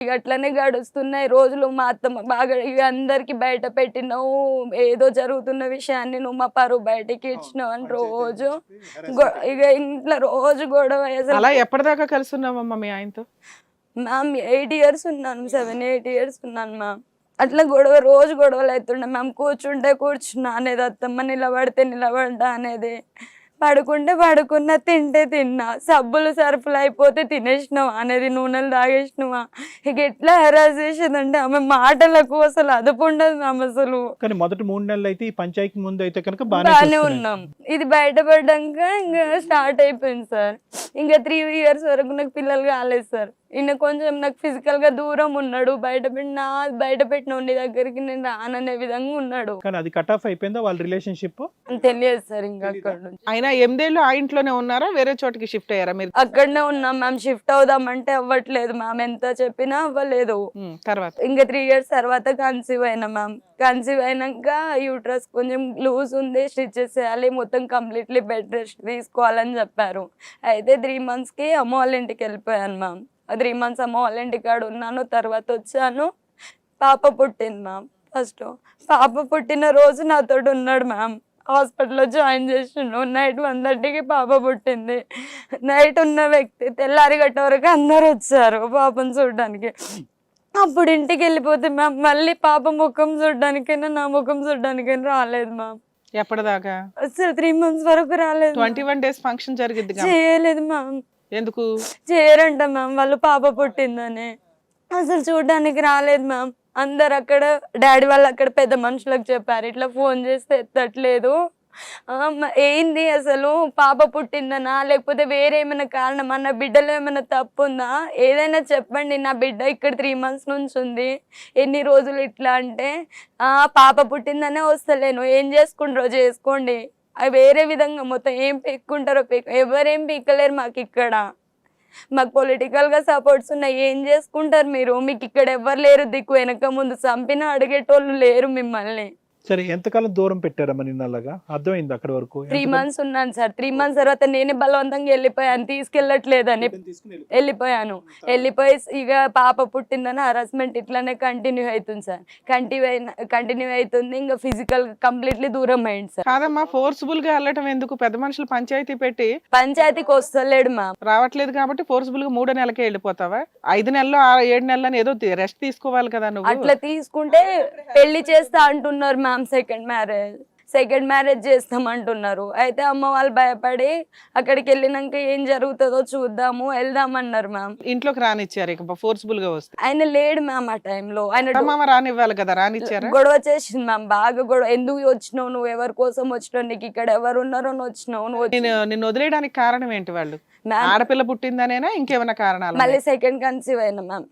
ఇక అట్లనే గడుస్తున్నాయి రోజులు మా అత్తమ్మ బాగా ఇక అందరికి బయట పెట్టినావు ఏదో జరుగుతున్న విషయాన్ని నువ్వు మా పరువు బయటికి ఇచ్చినావు అని రోజు గొ- ఇక ఇంట్లో రోజు గొడవ అసలు. అలా ఎప్పటిదాకా కలిసి ఉన్నావమ్మా మీ ఆయనతో? మ్యామ్ ఎయిట్ ఇయర్స్ ఉన్నాను సెవెన్ ఎయిట్ ఇయర్స్ ఉన్నాను మ్యామ్. అట్లా గొడవ రోజు గొడవలు అవుతుండే. మ్యామ్ కూర్చుంటే కూర్చున్నా అనేది అత్తమ్మ నిలబడితే నిలబడ్డా అనేది పడుకుంటే పడుకున్నా తింటే తిన్నా సబ్బులు సరుపులు అయిపోతే తినేసినావా? అనేది నూనెలు తాగేసినావా? ఇక ఎట్లా హెరాస్ చేసేదంటే ఆమె మాటలకు అసలు అదుపు ఉండదు మ్యామ్ అసలు. కానీ మొదటి మూడు నెలలు అయితే ఈ పంచాయతీ ముందు అయితే కనుక బాగానే ఉన్నాం. ఇది బయటపడ్డాక ఇంకా స్టార్ట్ అయిపోయింది సార్. ఇంకా త్రీ ఇయర్స్ వరకు నాకు పిల్లలు కాలేదు సార్. ఈయన కొంచెం నాకు ఫిజికల్గా దూరం ఉన్నాడు. బయట పెట్టిన బయట పెట్టిన నీ దగ్గరికి నేను రాననే విధంగా ఉన్నాడు. కానీ అది కట్ ఆఫ్ అయిపోయిందా వాళ్ళ రిలేషన్షిప్ తెలియదు సార్ ఇంకా అక్కడ నుంచి. అయినా ఎనిమిదేళ్ళు ఆ ఇంట్లోనే ఉన్నారా? వేరే చోటికి షిఫ్ట్ అయ్యారా మీరు? అక్కడనే ఉన్నాం. మ్యామ్ షిఫ్ట్ అవుదామంటే అవ్వట్లేదు. మ్యామ్ ఎంత చెప్పినా అవ్వలేదు. ఉమ్, తర్వాత? ఇంకా త్రీ ఇయర్స్ తర్వాత కన్సీవ్ అయినా మ్యామ్. కన్సీవ్ అయినాక యూట్రస్ కొంచెం లూజ్ ఉంది. స్టిచెస్ చేయాలి. మొత్తం కంప్లీట్లీ బెడ్ రెస్ట్ తీసుకోవాలని చెప్పారు. అయితే త్రీ మంత్స్కి అమ్మ వాళ్ళ ఇంటికి వెళ్ళిపోయాను మ్యామ్. త్రీ మంత్స్ అమ్మ వాళ్ళ ఇంటి కాడ ఉన్నాను తర్వాత వచ్చాను. పాప పుట్టింది మ్యామ్ ఫస్ట్ పాప పుట్టిన రోజు నాతో ఉన్నాడు మ్యామ్ హాస్పిటల్లో జాయిన్ చేసిండు. నైట్ వన్ థర్టీకి పాప పుట్టింది. నైట్ ఉన్న వ్యక్తి తెల్లారి గట్ట వరకు అందరు వచ్చారు పాపను చూడడానికి. అప్పుడు ఇంటికి వెళ్ళిపోతే మ్యామ్ మళ్ళీ పాప ముఖం చూడడానికైనా నా ముఖం చూడడానికైనా రాలేదు మ్యామ్ ఎప్పటిదాకా? అసలు త్రీ మంత్స్ వరకు రాలేదు. ట్వంటీ వన్ డేస్ ఫంక్షన్ జరిగిద్ది కదా. చేయలేదు మ్యామ్ ఎందుకు? చేయరంట మ్యామ్ వాళ్ళు పాప పుట్టిందని. అసలు చూడడానికి రాలేదు మ్యామ్. అందరు అక్కడ డాడీ వాళ్ళు అక్కడ పెద్ద మనుషులకు చెప్పారు. ఇట్లా ఫోన్ చేస్తే ఎత్తట్లేదు. ఏంది అసలు? పాప పుట్టిందనా? లేకపోతే వేరే ఏమైనా కారణమా? నా బిడ్డలో ఏమైనా తప్పు ఉందా ఏదైనా చెప్పండి నా బిడ్డ ఇక్కడ త్రీ మంత్స్ నుంచి ఉంది. ఎన్ని రోజులు ఇట్లా అంటే పాప పుట్టిందనే వస్తలేను. ఏం చేసుకుంటారో చేసుకోండి. అవి వేరే విధంగా మొత్తం ఏం పెక్కుంటారో పెక్ ఎవరేం పెక్కలేరు మాకు ఇక్కడ మాకు పొలిటికల్గా సపోర్ట్స్ ఉన్నాయి ఏం చేసుకుంటారు మీరు? మీకు ఇక్కడ ఎవరు లేరు దిక్కు వెనక ముందు చంపిన అడిగేటోళ్ళు లేరు మిమ్మల్ని. సరే ఎంతకాలం దూరం పెట్టారమ్మా నిన్న అలాగా? అర్థమైంది అక్కడ వరకు? త్రీ? మంత్స్ ఉన్నాను సార్. త్రీ మంత్స్ తర్వాత నేనే బలవంతంగా వెళ్ళిపోయాను. తీసుకెళ్ళట్లేదని. వెళ్ళిపోయాను. వెళ్ళిపోయి ఇక పాప పుట్టిందని హరాస్మెంట్ ఇట్లానే కంటిన్యూ అవుతుంది సార్. కంటిన్యూ కంటిన్యూ అవుతుంది. ఇంకా ఫిజికల్ కంప్లీట్లీ దూరం అయింది సార్. కాదమ్మా ఫోర్స్ఫుల్గా వెళ్ళటం ఎందుకు? పెద్ద మనుషులు పంచాయతీ పెట్టి పంచాయతీకి వస్తలేడు మా. రావట్లేదు కాబట్టి ఫోర్స్ఫుల్గా మూడో నెలకే వెళ్ళిపోతావా? ఐదు నెలలు ఏడు నెలలు ఏదో రెస్ట్ తీసుకోవాలి కదా నువ్వు. అట్లా తీసుకుంటే పెళ్ళి చేస్తా అంటున్నారు ma'am second marriage second marriage చేస్తాం అంటున్నారు అయితే అమ్మ వాళ్ళు భయపడి అక్కడికి వెళ్ళినాక ఏం జరుగుతుందో చూద్దాము వెళ్దామన్నారు మ్యామ్ ఇంట్లోకి రానిచ్చారు ఇక ఫోర్స్ఫుల్గా వస్తే. ఆయన లేడు మ్యామ్ ఆ టైంలో ఆయన మామ రానివ్వాలి కదా రానిచ్చారా? గొడవ చేసింది మ్యామ్ బాగా గొడవ. ఎందుకు వచ్చినావు? నువ్వు ఎవరి కోసం వచ్చినావు? నీకు ఇక్కడ ఎవరు ఉన్నారో వచ్చినావు నువ్వు నిన్ను వదిలేయడానికి కారణం ఏంటి వాళ్ళు? ఆడపిల్ల పుట్టిందనేనా? ఇంకేమైనా కారణాలు మళ్ళీ సెకండ్ కన్సీవ్ అయినా మ్యామ్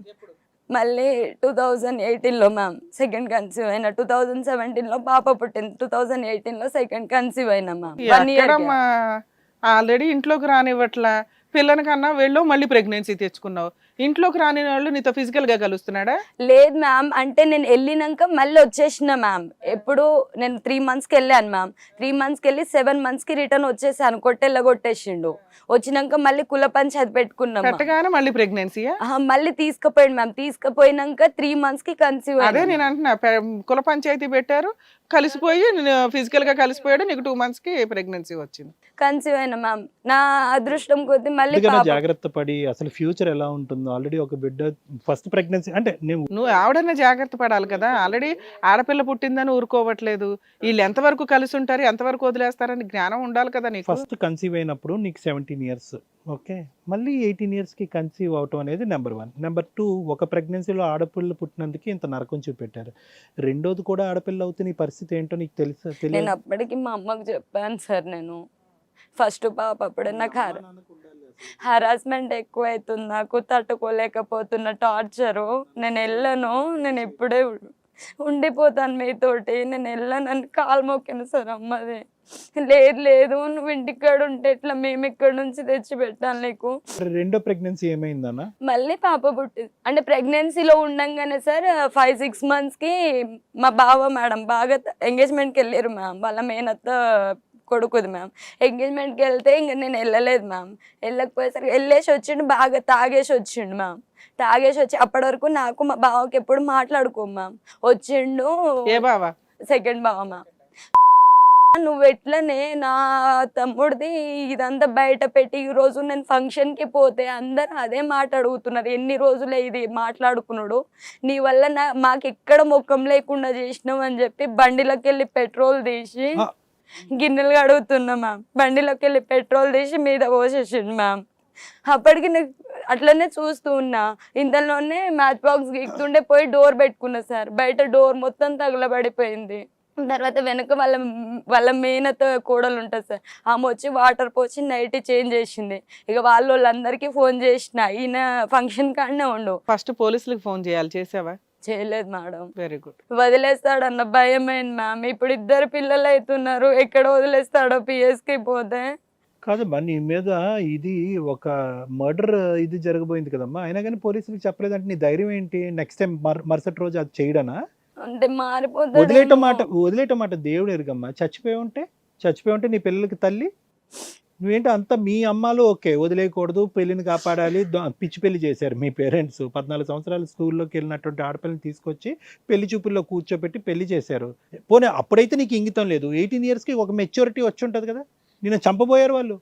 మళ్ళీ టూ థౌజండ్ ఎయిటీన్లో మ్యామ్ సెకండ్ కన్సీవ్ అయినా టూ థౌజండ్ సెవెంటీన్లో పాప పుట్టింది టూ థౌజండ్ ఎయిటీన్లో సెకండ్ కన్సీవ్ అయినా మ్యామ్ వన్ ఇయర్ ఆల్రెడీ ఇంట్లోకి రానివ్వట్లా పిల్లని కన్నా వెళ్ళు మళ్ళీ ప్రెగ్నెన్సీ తెచ్చుకున్నావు. ఇంట్లోకి రాని వాళ్ళు నీతో ఫిజికల్గా కలుస్తున్నాడా? లేదు మ్యామ్ అంటే నేను వెళ్ళినాక మళ్ళీ వచ్చేసిన మ్యామ్. ఎప్పుడు నేను త్రీ మంత్స్కి వెళ్ళాను మ్యామ్. త్రీ మంత్స్కి వెళ్ళి సెవెన్ మంత్స్కి రిటర్న్ వచ్చేసాను కొట్టెళ్ళ కొట్టేసిండు. వచ్చినాక మళ్ళీ కుల పంచాయతీ పెట్టుకున్నాం ma'am. పెట్టగానే మళ్ళీ ప్రెగ్నెన్సీయా ఆహా, మళ్ళీ తీసుకుపోయాడు మ్యామ్. తీసుకుపోయినాక త్రీ మంత్స్కి కన్సీవ్ అదే నేను అంటున్నా కుల పంచాయతీ పెట్టారు కలిసిపోయి ఫిజికల్గా కలిసిపోయాడు నీకు టూ మంత్స్కి ప్రెగ్నెన్సీ వచ్చింది. కన్సీవ్ అయినా మ్యామ్. నా అదృష్టం కొద్ది మళ్ళీ జాగ్రత్త పడి అసలు ఫ్యూచర్ ఎలా ఉంటుందో ఆల్రెడీ ఒక బిడ్డ ఫస్ట్ ప్రెగ్నెన్సీ అంటే నువ్వు నువ్వు ఆవిడన్నా జాగ్రత్త పడాలి కదా. ఆల్రెడీ ఆడపిల్ల పుట్టిందని ఊరుకోవట్లేదు. వీళ్ళు ఎంతవరకు కలిసి ఉంటారు ఎంతవరకు వదిలేస్తారని జ్ఞానం ఉండాలి కదా నీకు? ఫస్ట్ కన్సీవ్ అయినప్పుడు నీకు సెవెంటీన్ ఇయర్స్ ఓకే మళ్ళీ ఎయిటీన్ ఇయర్స్కి కన్సీవ్ అవటం అనేది నెంబర్ వన్ నెంబర్ టూ ఒక ప్రెగ్నెన్సీలో ఆడపిల్ల పుట్టినందుకు ఇంత నరకం చూపెట్టారు. రెండోది కూడా ఆడపిల్ల అవుతే నీ పరిస్థితి ఏంటో నీకు తెలుసు నేను తెలియదు అప్పటికి మా అమ్మకు చెప్పాను సార్ నేను. ఫస్ట్ పాప అప్పుడే నాకు హరాస్మెంట్ ఎక్కువ అవుతుంది నాకు తట్టుకోలేకపోతున్న టార్చరు నేను వెళ్ళను నేను ఇప్పుడే ఉ- ఉండిపోతాను మీతోటి. నేను వెళ్ళను అని కాలు మొక్కిన సార్ అమ్మది. లేదు లేదు నువ్వు ఇంటికాడ ఉంటే ఇట్లా మేము ఇక్కడ నుంచి తెచ్చి పెట్టాలి నీకు రెండో ప్రెగ్నెన్సీ ఏమైందన్నా? మళ్ళీ పాప పుట్టింది అంటే ప్రెగ్నెన్సీలో ఉండంగానే సార్ ఫైవ్ సిక్స్ మంత్స్కి మా బావ మేడం బాగా ఎంగేజ్మెంట్కి వెళ్ళారు మ్యామ్. వాళ్ళ మేనత్త కొడుకుది మ్యామ్ ఎంగేజ్మెంట్కి వెళ్తే ఇంక నేను వెళ్ళలేదు మ్యామ్ వెళ్ళకపోయేసరికి వెళ్ళేసి వచ్చిండు బాగా తాగేసి వచ్చిండు మ్యామ్ తాగేసి వచ్చి అప్పటి వరకు నాకు మా బావకి ఎప్పుడు మాట్లాడుకోం మ్యామ్ వచ్చిండు ఏ బావా? సెకండ్ బావ మ్యామ్ నువ్వు ఎట్లనే నా తమ్ముడిది ఇదంతా బయట పెట్టి ఈ రోజు నేను ఫంక్షన్కి పోతే అందరు అదే మాట అడుగుతున్నారు. ఎన్ని రోజులే ఇది మాట్లాడుకున్నాడు. నీ వల్ల నా మాకు ఎక్కడ ముఖం లేకుండా చేసినావు అని చెప్పి బండిలోకి వెళ్ళి పెట్రోల్ తీసి. గిన్నెలు కడుగుతున్నా మ్యామ్ బండిలోకి వెళ్ళి పెట్రోల్ తీసి మీద పోసేసిండు మ్యామ్ అప్పటికి నేను అట్లనే చూస్తూ ఉన్నా. ఇంతలోనే మ్యాచ్ బాక్స్ గీక్తుండే పోయి డోర్ పెట్టుకున్నా సార్ బయట డోర్ మొత్తం తగలబడిపోయింది. తర్వాత వెనక వాళ్ళ వాళ్ళ మేనత కోడలు ఉంటుంది సార్ ఆమె వచ్చి వాటర్ పోసి నైట్ చేంజ్ చేసింది. ఇక వాళ్ళు వాళ్ళందరికీ ఫోన్ చేసిన ఈయన ఫంక్షన్ కాడనే ఉండు. ఫస్ట్ పోలీసులకు ఫోన్ చేయాలి చేసావా? చేయలేదు మేడం. వెరీ గుడ్ వదిలేస్తాడన్న భయమైంది మ్యామ్? ఇప్పుడు ఇద్దరు పిల్లలు అవుతున్నారు ఎక్కడ వదిలేస్తాడో పిఎస్కి పోతే? కాదమ్మా నీ మీద ఇది ఒక మర్డర్ ఇది జరగబోయింది కదమ్మా. అయినా కానీ పోలీసులకు చెప్పలేదంటే నీ ధైర్యం ఏంటి? నెక్స్ట్ టైం మరుసటి రోజు అది చేయడనా? అంటే మారిపోతాడు వదిలేయటం మాట వదిలేయటం మాట దేవుడు ఎరుగమ్మా. చచ్చిపోయి ఉంటే? చచ్చిపోయి ఉంటే నీ పిల్లలకి తల్లి? నువ్వేంటి అంత మీ అమ్మాలు? ఓకే వదిలేయకూడదు పెళ్ళిని కాపాడాలి పిచ్చి పెళ్ళి చేశారు మీ పేరెంట్స్. పద్నాలుగు సంవత్సరాలు స్కూల్లోకి వెళ్ళినటువంటి ఆడపిల్లని తీసుకొచ్చి పెళ్ళి చూపుల్లో కూర్చోబెట్టి పెళ్ళి చేశారు. పోనీ అప్పుడైతే నీకు ఇంగితం లేదు. ఎయిటీన్ ఇయర్స్కి ఒక మెచ్యూరిటీ వచ్చి ఉంటుంది కదా? నిన్ను చంపబోయారు వాళ్ళు.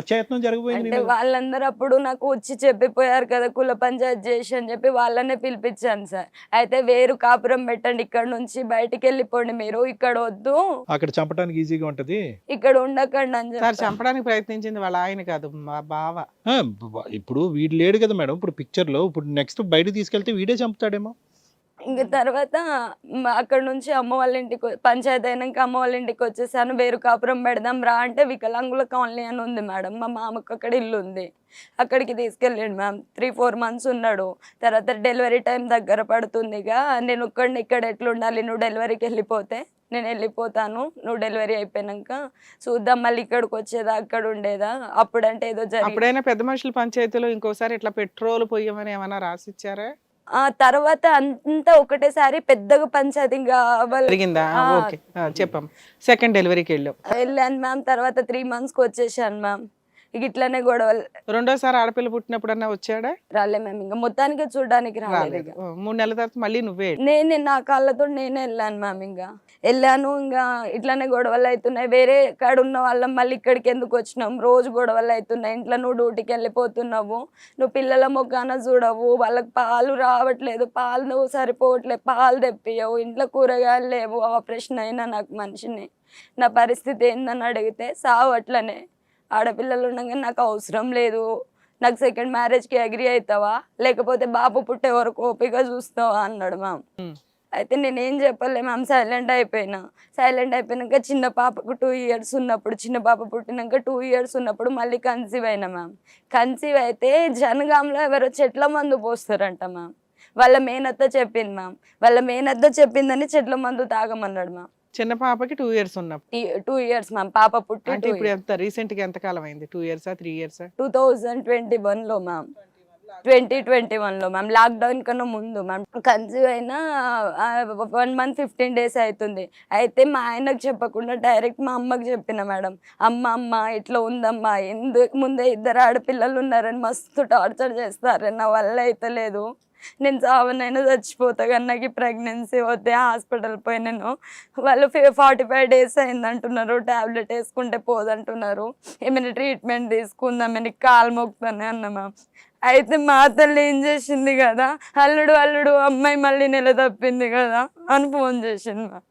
అత్యాయత్నం మీద. వాళ్ళందరూ అప్పుడు నాకు వచ్చి చెప్పిపోయారు కదా కుల పంచాయత్ చేసి అని చెప్పి వాళ్ళనే పిలిపించాను సార్. అయితే వేరు కాపురం పెట్టండి ఇక్కడ నుంచి బయటికి వెళ్ళిపోండి మీరు ఇక్కడ వద్దు. అక్కడ చంపడానికి ఈజీగా ఉంటది? ఇక్కడ ఉండకండి అని సార్ చెప్పి చంపడానికి ప్రయత్నించింది వాళ్ళ ఆయన కాదు మా బావ. ఇప్పుడు వీడు లేడు కదా మేడం ఇప్పుడు picture లో ఇప్పుడు నెక్స్ట్ బయట తీసుకెళ్తే వీడే చంపుతాడేమో. ఇంక తర్వాత అక్కడ నుంచి అమ్మ వాళ్ళ ఇంటికి పంచాయతీ అయినాక అమ్మ వాళ్ళ ఇంటికి వచ్చేసాను. వేరు కాపురం పెడదాం రా అంటే వికలాంగుల కాలనీ అని ఉంది మేడం. మా మామకు అక్కడ ఇల్లు ఉంది. అక్కడికి తీసుకెళ్ళాడు మ్యామ్. త్రీ ఫోర్ మంత్స్ ఉన్నాడు. తర్వాత డెలివరీ టైం దగ్గర పడుతుందిగా నేను ఒక్కడిని ఇక్కడ ఎట్లుండాలి? నువ్వు డెలివరీకి వెళ్ళిపోతే నేను వెళ్ళిపోతాను. నువ్వు డెలివరీ అయిపోయినాక చూద్దాం. మళ్ళీ ఇక్కడికి వచ్చేదా? అక్కడ ఉండేదా? అప్పుడంటే ఏదో జరిగింది అప్పుడైనా పెద్ద మనుషుల పంచాయతీలో ఇంకోసారి ఇట్లా పెట్రోల్ పొయ్యమని ఏమైనా రాసిచ్చారా? ఆ తర్వాత అంతా ఒకటేసారి పెద్దగా పంచాయతీ కావాలి చెప్పాం సెకండ్ డెలివరీకి వెళ్ళాం వెళ్ళాను మ్యామ్ తర్వాత త్రీ మంత్స్కి వచ్చేసాను మ్యామ్. ఇట్లానే గొడవలు. రెండోసారి ఆడపిల్ల పుట్టినప్పుడన్నా వచ్చాడా? రాలే మ్యామ్ ఇంకా మొత్తానికి చూడడానికి రాలేదు మూడు నెలల తర్వాత మళ్ళీ నువ్వే? నేనే నా కాళ్ళతో నేనే వెళ్ళాను మ్యామ్ ఇంకా. వెళ్ళాను ఇంకా ఇట్లానే గొడవలు అవుతున్నాయి. వేరే కాడ ఉన్న వాళ్ళం మళ్ళీ ఇక్కడికి ఎందుకు వచ్చినాం? రోజు గొడవలు అవుతున్నాయి. ఇంట్లో నువ్వు డ్యూటీకి వెళ్ళిపోతున్నావు. నువ్వు పిల్లల మొగ్గాన చూడవు. వాళ్ళకి పాలు రావట్లేదు. పాలు నువ్వు సరిపోవట్లేదు. పాలు తెప్పియవు. ఇంట్లో కూరగాయలు లేవు. ఆపరేషన్ అయినా నాకు మనిషిని. నా పరిస్థితి ఏందని అడిగితే సావు అట్లనే. ఆడపిల్లలు ఉండగా నాకు అవసరం లేదు. నాకు సెకండ్ మ్యారేజ్కి అగ్రి అవుతావా లేకపోతే బాబు పుట్టే వరకు ఓపిక చూస్తావా? అన్నాడు మ్యామ్. అయితే నేనేం చెప్పలే మ్యామ్ సైలెంట్ అయిపోయినా. సైలెంట్ అయిపోయినాక చిన్న పాపకు టూ ఇయర్స్ ఉన్నప్పుడు చిన్న పాప పుట్టినాక టూ ఇయర్స్ ఉన్నప్పుడు మళ్ళీ కన్సీవ్ అయినా మ్యామ్ కన్సీవ్ అయితే జనగాంలో ఎవరో చెట్ల మందు పోస్తారంట మ్యామ్ వాళ్ళ మేనత్త చెప్పింది మ్యామ్ వాళ్ళ మేనత్త చెప్పిందని చెట్ల మందు తాగమన్నాడు మ్యామ్ చిన్న పాపకి టూ ఇయర్స్ ఉన్నప్పుడు. టూ ఇయర్స్ మ్యామ్ పాప పుట్టి అంటే ఇప్పుడు ఎంత రీసెంట్గా ఎంత కాలం అయింది? టూ ఇయర్సా త్రీ ఇయర్సా టూ థౌజండ్ ట్వంటీ వన్లో మ్యామ్ ట్వంటీ ట్వంటీ వన్లో మ్యామ్. లాక్డౌన్ కన్నా ముందు మ్యామ్. కన్సీవ్ అయినా వన్ మంత్ ఫిఫ్టీన్ డేస్ అవుతుంది. అయితే మా ఆయనకు చెప్పకుండా డైరెక్ట్ మా అమ్మకి చెప్పిన మేడం. అమ్మ అమ్మ ఇట్లా ఉందమ్మా. ఎందుకు ముందే ఇద్దరు ఆడపిల్లలు ఉన్నారని మస్తు టార్చర్ చేస్తారని నా వల్ల అయితే లేదు. నేను చావనైనా చచ్చిపోతా కానీ నాకు ప్రెగ్నెన్సీ వద్దే హాస్పిటల్ పోయి నేను వాళ్ళు ఫార్టీ ఫైవ్ డేస్ అయిందంటున్నారు. ట్యాబ్లెట్ టాబ్లెట్ వేసుకుంటే పోదంటున్నారు. ఏమైనా ట్రీట్మెంట్ తీసుకుందామని కాలు మొక్కుతానే అన్న మ్యామ్. అయితే మా తల్లి ఏం చేసింది కదా? అల్లుడు అల్లుడు అమ్మాయి మళ్ళీ నెల తప్పింది కదా? అని ఫోన్ చేసింది మ్యామ్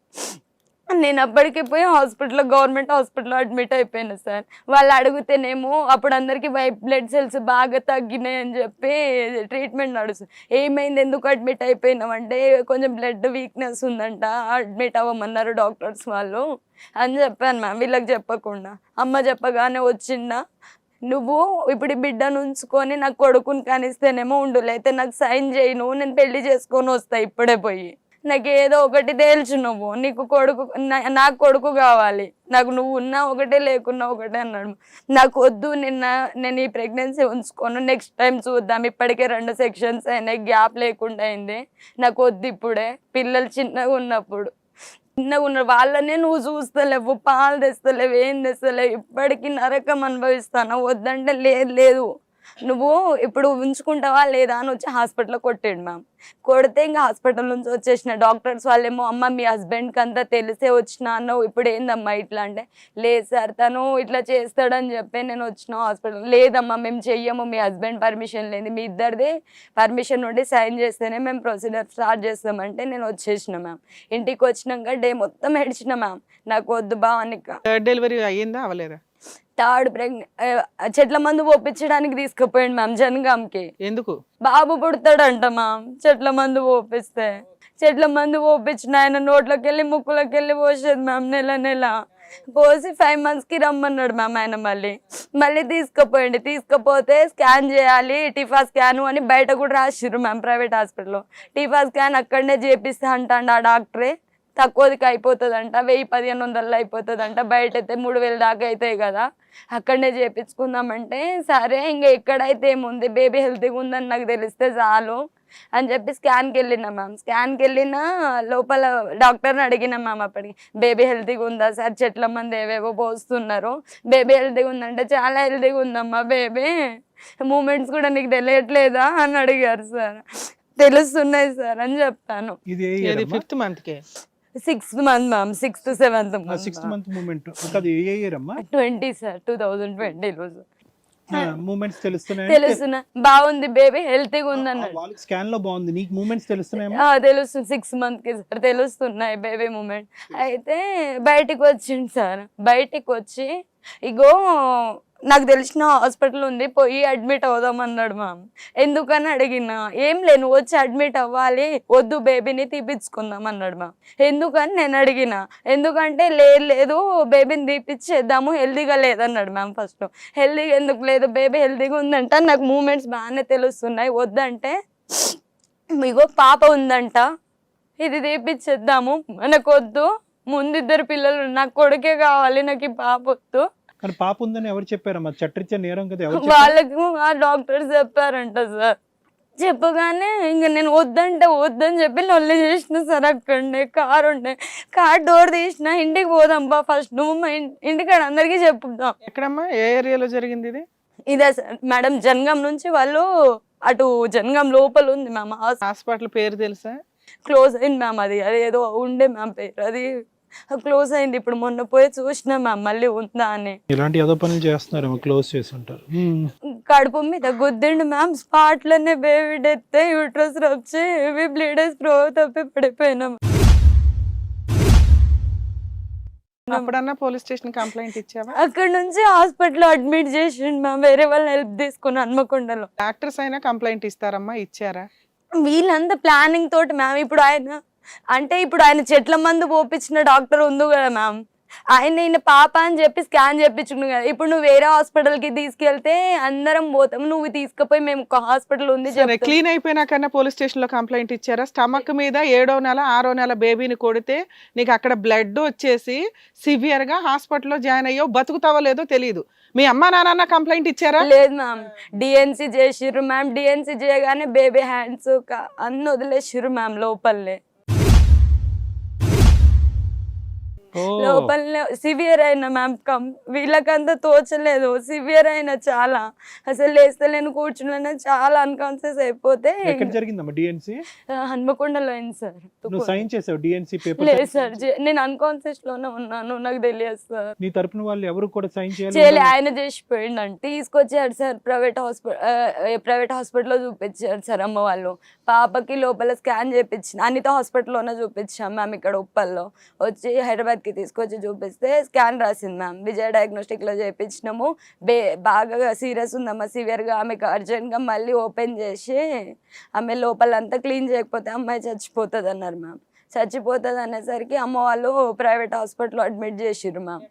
నేను అప్పటికి పోయి హాస్పిటల్లో గవర్నమెంట్ హాస్పిటల్లో అడ్మిట్ అయిపోయాను సార్. వాళ్ళు అడిగితేనేమో అప్పుడు అందరికీ వైట్ బ్లడ్ సెల్స్ బాగా తగ్గినాయి అని చెప్పి ట్రీట్మెంట్ నడుస్తుంది. ఏమైంది? ఎందుకు అడ్మిట్ అయిపోయినాం అంటే కొంచెం బ్లడ్ వీక్నెస్ ఉందంట అడ్మిట్ అవ్వమన్నారు డాక్టర్స్ వాళ్ళు అని చెప్పాను మ్యామ్ వీళ్ళకి చెప్పకుండా. అమ్మ చెప్పగానే వచ్చిందా? నువ్వు ఇప్పుడు బిడ్డను ఉంచుకొని నాకు కొడుకుని కానిస్తేనేమో ఉండు లేకపోతే నాకు సైన్ చేయను నేను పెళ్ళి చేసుకొని వస్తా ఇప్పుడే పోయి. నాకు ఏదో ఒకటి తేల్చు నువ్వు. నీకు కొడుకు నాకు కొడుకు కావాలి. నాకు నువ్వు ఉన్నా ఒకటే లేకున్నా ఒకటే అన్నాడు. నాకు వద్దు నిన్న నేను ఈ ప్రెగ్నెన్సీ ఉంచుకోను నెక్స్ట్ టైం చూద్దాం. ఇప్పటికే రెండు సెక్షన్స్ అయినాయి. గ్యాప్ లేకుండా అయింది. నాకు వద్దు ఇప్పుడే. పిల్లలు చిన్నగా ఉన్నప్పుడు. చిన్నగా ఉన్న వాళ్ళనే నువ్వు చూస్తలేవు పాలు తెస్తలేవు ఏం తెస్తలేవు ఇప్పటికీ నరకం అనుభవిస్తాను? వద్దంటే లేదు లేదు. నువ్వు ఇప్పుడు ఉంచుకుంటావా లేదా అని వచ్చి హాస్పిటల్లో కొట్టాడు మ్యామ్. కొడితే ఇంకా హాస్పిటల్ నుంచి వచ్చేసిన డాక్టర్స్ వాళ్ళేమో అమ్మ మీ హస్బెండ్కి అంతా తెలిసే వచ్చినా అన్నావు ఇప్పుడు ఏందమ్మా ఇట్లా? అంటే లేదు సార్ తను ఇట్లా చేస్తాడని చెప్పి నేను వచ్చిన హాస్పిటల్ లేదమ్మా మేము చెయ్యము మీ హస్బెండ్ పర్మిషన్ లేదు మీ ఇద్దరిది పర్మిషన్ ఉండి సైన్ చేస్తేనే మేము ప్రొసీజర్ స్టార్ట్ చేస్తామంటే నేను వచ్చేసిన మ్యామ్. ఇంటికి వచ్చినాక డే మొత్తం ఏడ్చిన మ్యామ్. నాకు వద్దు బా అని డెలివరీ అయ్యిందా అవలేదా? థర్డ్ ప్రెగ్నెంట్ చెట్ల మందు పోపించడానికి తీసుకుపోయాడు మ్యామ్ జనగాంకి. ఎందుకు? బాబు పుడతాడంట మ్యామ్ చెట్ల మందు పోపిస్తే. చెట్ల మందు పోపించిన ఆయన నోట్లోకి వెళ్ళి ముక్కులోకి వెళ్ళి పోసేది మ్యామ్ నెల నెల. పోసి ఫైవ్ మంత్స్కి రమ్మన్నాడు మ్యామ్ ఆయన మళ్ళీ. మళ్ళీ తీసుకుపోయండి. తీసుకుపోతే స్కాన్ చేయాలి టిఫా స్కాన్ అని బయట కూడా రాసిర్రు మ్యామ్ ప్రైవేట్ హాస్పిటల్లో. టిఫా స్కాన్ అక్కడనే చేపిస్తా అంటాడు ఆ డాక్టరే. తక్కువదికి అయిపోతుందంట వెయ్యి పదిహేను వందలు అయిపోతుందంట బయట అయితే మూడు వేలు దాకా అవుతాయి కదా. అక్కడనే చేపించుకుందామంటే సరే ఇంకా ఎక్కడైతే ఏముంది బేబీ హెల్తీగా ఉందని నాకు తెలిస్తే చాలు అని చెప్పి స్కాన్కి వెళ్ళినా మ్యామ్. స్కాన్కి వెళ్ళినా లోపల డాక్టర్ని అడిగిన మ్యామ్ అప్పటికి బేబీ హెల్తీగా ఉందా సార్? చెట్ల మంది ఏవేవో పోస్తున్నారు. బేబీ హెల్తీగా ఉందంటే చాలా హెల్తీగా ఉందమ్మా బేబీ. మూమెంట్స్ కూడా నీకు తెలియట్లేదా అని అడిగారు సార్. తెలుస్తున్నాయి సార్ అని చెప్తాను. ఇది ఫిఫ్త్ మంత్ కే sixth month ma'am sixth seventh sixth month movement అది ఏ ఇయర్ అమ్మా? ట్వంటీ సార్ టూ థౌజండ్ ట్వంటీలో మూమెంట్స్ తెలుస్తున్నాయి? తెలుస్తున్నా. బాగుంది బేబీ హెల్తీగా ఉందన్నాడు. వాళ్ళకి స్కాన్లో బాగుంది. నీకు మూమెంట్స్ తెలుస్తున్నాయమ్మా ఆ, తెలుస్తుంది. సిక్స్ మంత్కి సార్ తెలుస్తున్నాయి బేబీ మూమెంట్ అయితే బయటికి వచ్చింది సార్ బయటికి వచ్చి ఇగో నాకు తెలిసిన హాస్పిటల్ ఉంది పోయి అడ్మిట్ అవుదాం అన్నాడు మ్యామ్ ఎందుకని అడిగిన ఏం లేను వచ్చి అడ్మిట్ అవ్వాలి వద్దు బేబీని తీపిచ్చుకుందాం అన్నాడు మ్యామ్ ఎందుకని నేను అడిగిన ఎందుకంటే లేదు లేదు బేబీని తీపిచ్చేద్దాము హెల్దీగా లేదన్నాడు మ్యామ్ ఫస్ట్. హెల్దీగా ఎందుకు లేదు బేబీ హెల్దీగా ఉందంట నాకు మూమెంట్స్ బాగానే తెలుస్తున్నాయి వద్దంటే మీకు పాప ఉందంట ఇది తీపిచ్చేద్దాము మనకు వద్దు ముందు ఇద్దరు పిల్లలు నాకు కొడుకే కావాలి నాకు ఈ పాప వద్దు. కానీ పాప ఉందని ఎవరు చెప్పారమ్మా చట్టించే నేరం కదా ఎవరు చెప్పారు? వాళ్ళకు ఆ డాక్టర్స్ చెప్పారంట సార్. చెప్పగానే ఇంక నేను వద్దంటే వద్దని చెప్పి లొల్లి చేసిన సార్ అక్కడనే కార్ ఉండే. కార్ డోర్ తీసిన ఇంటికి పోదాం బా ఫస్ట్. నువ్వు మా ఇంటికాడ అందరికీ చెప్పుదాం ఎక్కడమ్మా? ఏ ఏరియాలో జరిగింది ఇది? ఇదే సార్ మేడం జనగాం నుంచి వాళ్ళు అటు జనగాం లోపల ఉంది మ్యామ్. హాస్పిటల్ పేరు తెలుసా? క్లోజ్ అయింది మ్యామ్ అది. అది ఏదో ఉండే మ్యామ్ పేరు. అది క్లోజ్ అయింది. ఇప్పుడు మొన్న పోయి చూసిన మ్యామ్ మళ్ళీ ఉందా అని. ఇలాంటి ఏదో పనులు చేస్తున్నారేమో క్లోజ్ చేసి ఉంటారు. కడుపు మీద గుద్దిండు మ్యామ్. స్పాట్లోనే బేబీ డెత్ యూట్రస్ వచ్చి ఇవి బ్లీడర్స్ ప్రో తప్పి పడిపోయినాం. అప్పుడన్నా పోలీస్ స్టేషన్ కంప్లైంట్ ఇచ్చావా? అక్కడ నుంచి హాస్పిటల్ అడ్మిట్ చేసిండు మ్యామ్. వేరే వాళ్ళని హెల్ప్ తీసుకుని హన్మకొండలో. డాక్టర్స్ అయినా కంప్లైంట్ ఇస్తారమ్మా ఇచ్చారా? వీళ్ళంతా ప్లానింగ్ తోటి మ్యామ్. ఇప్పుడు ఆయన అంటే ఇప్పుడు ఆయన చెట్ల మందు పోపించిన డాక్టర్ ఉంది కదా మ్యామ్. ఆయన ఈయన పాప అని చెప్పి స్కాన్ చేయించుకున్నావు కదా. ఇప్పుడు నువ్వు వేరే హాస్పిటల్కి తీసుకెళ్తే అందరం పోతాం. నువ్వు తీసుకుపోయి మేము ఒక హాస్పిటల్ ఉంది. క్లీన్ అయిపోయినాకన్నా పోలీస్ స్టేషన్లో కంప్లైంట్ ఇచ్చారా? స్టమక్ మీద ఏడో నెల ఆరో నెల బేబీని కొడితే నీకు అక్కడ బ్లడ్ వచ్చేసి సివియర్గా హాస్పిటల్లో జాయిన్ అయ్యో బతుకుతావో లేదో తెలియదు మీ అమ్మా నాన్న కంప్లైంట్ ఇచ్చారా? లేదు మ్యామ్. డిఎన్సి చేసిర్రు మ్యామ్. డిఎన్సి చేయగానే బేబీ హ్యాండ్స్ అన్ని వదిలేసిర్రు మ్యామ్ లోపలనే ఓ. లోపలనే సివియర్ అయిన మ్యామ్ కం వీళ్ళకంతా తోచలేదు. సివియర్ అయిన చాలా. అసలు లేస్తలేను కూర్చున్నాను. చాలా అన్కాన్షియస్ అయిపోతే హన్మకొండలో అయింది సార్. సైన్ చేసావు డిఎన్సి పేపర్ లేదు సార్. నేను అన్కాన్షియస్లోనే ఉన్నాను. నాకు తెలియదు సార్. నీ తరపున వాళ్ళు ఎవరు కూడా సైన్ చేయాలి ఆయన చేసిపోయిండంట. తీసుకొచ్చాడు సార్. ప్రైవేట్ హాస్పిటల్ ప్రైవేట్ హాస్పిటల్లో చూపించారు సార్ అమ్మ వాళ్ళు. పాపకి లోపల స్కాన్ చేయించిన అనిత హాస్పిటల్లోనే చూపించాం మ్యామ్ ఇక్కడ ఉప్పల్లో. వచ్చి హైదరాబాద్కి తీసుకొచ్చి చూపిస్తే స్కాన్ రాసింది మ్యామ్. విజయ డయాగ్నోస్టిక్లో చేయించినాము బే బాగా సీరియస్ ఉందమ్మా సివియర్గా ఆమెకు అర్జెంట్గా మళ్ళీ ఓపెన్ చేసి ఆమె లోపలంతా క్లీన్ చేయకపోతే అమ్మాయి చచ్చిపోతుంది అన్నారు మ్యామ్. చచ్చిపోతుంది అనేసరికి అమ్మ వాళ్ళు ప్రైవేట్ హాస్పిటల్లో అడ్మిట్ చేసిర్రు మ్యామ్.